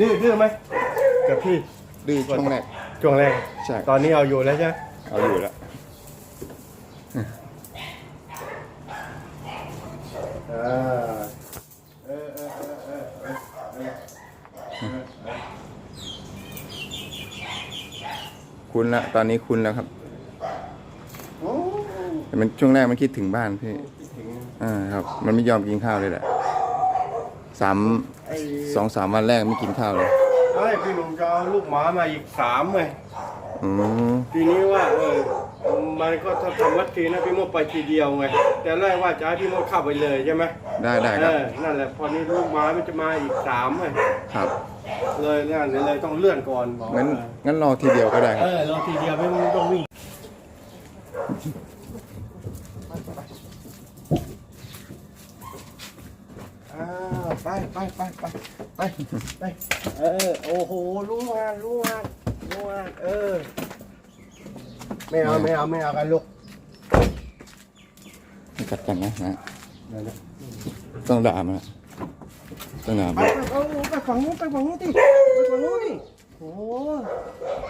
ดื้อดื้อไหมกับพี่ดื้อช่วงแรก ช่วงแรกใช่ ตอนนี้เอาอยู่แล้วใช่ไหมเอาอยู่แล้วอ่าเออเออเออเออเออเออคุณละตอนนี้คุณแล้วครับโอ้แต่มันช่วงแรกมันคิดถึงบ้านพี่คิดถึงอ่าครับ มันไม่ยอมกินข้าวเลยแหละ สามไอ้สองสามวันแรกไม่กินข้าวเลยไอ้พี่หนุ่มจะเอาลูกหมามาอีกสามไงอืมทีนี้ว่าเออมันก็ถ้าทำวัดทีนะพี่มดไปทีเดียวไงแต่แรกว่าจะให้พี่มดเข้าไปเลยใช่ไหมได้ได้คเอรับอนั่นแหละพอนี้ลูกหมามันจะมาอีกสามไงครับเลยนั่นเลยต้องเลื่อนก่อนบอกงั้นว่างั้นรอทีเดียวก็ได้คเอรับอเราทีเดียวไม่ต้องวิ่งอ้าว ไปไปไปไปไปไปเออโอ้โหรู้งานรู้งานรู้งานเออไม่เอาไม่เอาไม่เอากันลูกจัดกันนะนะเดี๋ยวนะต้องด่ามันละต้องด่าไปมันไปเอาไปฝั่งนู้นไปฝั่งนู้นดิไปฝั่งนู้นดิโอ้โห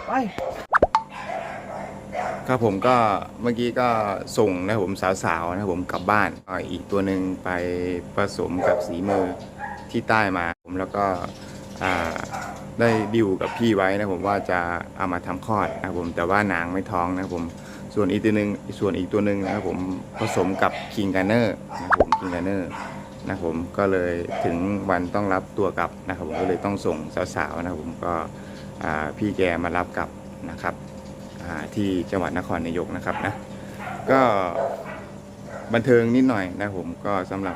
ไป ครับผมก็เมื่อกี้ก็ส่งนะครับผมสาวๆนะครับผมกลับบ้านอ,อีกตัวหนึ่งไปผสมกับสีมือที่ใต้มาผมแล้วก็ได้ดิวกับพี่ไว้นะผมว่าจะเอามาทำคลอดนะครับผมแต่ว่านางไม่ท้องนะครับผมส่วนอีกตัวหนึ่งส่วนอีกตัวหนึ่งนะครับผมผสมกับคิงการเนอร์นะครับผมคิงการเนอร์นะครับผมก็เลยถึงวันต้องรับตัวกลับนะครับผมก็เลยต้องส่งสาวๆนะครับผมก็พี่แกมารับกลับนะครับ ที่จังหวัดนครนายกนะครับนะก็บันเทิงนิดหน่อยนะผมก็สำหรับ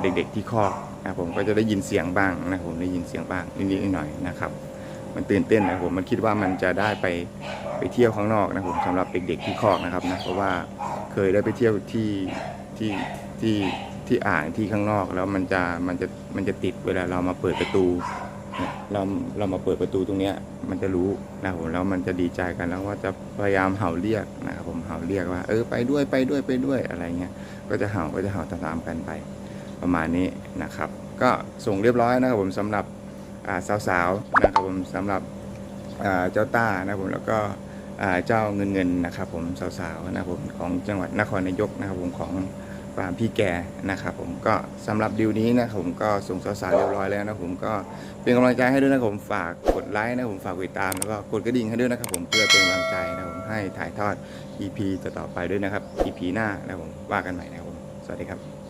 เด็กๆที่คอกนะผมก็จะได้ยินเสียงบ้างนะผมได้ยินเสียงบ้างนิดๆหน่อยๆนะครับ มันตื่นเต้นนะผมมันคิดว่ามันจะได้ไปไปเที่ยวข้างนอกนะผมสำหรับเด็กๆที่คอกนะครับนะเพราะว่าเคยได้ไปเที่ยวที่ที่ที่ที่อ่างที่ข้างนอกแล้วมันจะมันจะมันจะติดเวลาเรามาเปิดประตู เราเรามาเปิดประตูตรงเนี้ยมันจะรู้นะครับผมแล้วมันจะดีใจกันแล้วว่าจะพยายามเห่าเรียกนะครับผมเห่าเรียกว่า เออไปด้วยไปด้วยไปด้วยอะไรเงี้ยก็จะเห่าก็จะเห่าตามๆกันไป ประมาณนี้นะครับ ก็ส่งเรียบร้อยนะครับผมสำหรับสาวๆนะครับผมสำหรับเจ้าต้านะครับผมแล้วก็เจ้าเงินเงินนะครับผมสาวๆนะครับผมของจังหวัดนครนายกนะครับผมของ ฟาร์มพี่แกนะครับผมก็สำหรับดิวนี้นะผมก็ส่งสาวๆเรียบร้อยแล้วนะผมก็เป็นกำลังใจให้ด้วยนะผมฝากกดไลค์นะผมฝากติดตามแล้วก็กดกระดิ่งให้ด้วยนะครับผมเพื่อเป็นกำลังใจนะผมให้ถ่ายทอด EP ต่อๆไปด้วยนะครับ EP หน้านะผมว่ากันใหม่นะครับผมสวัสดีครับ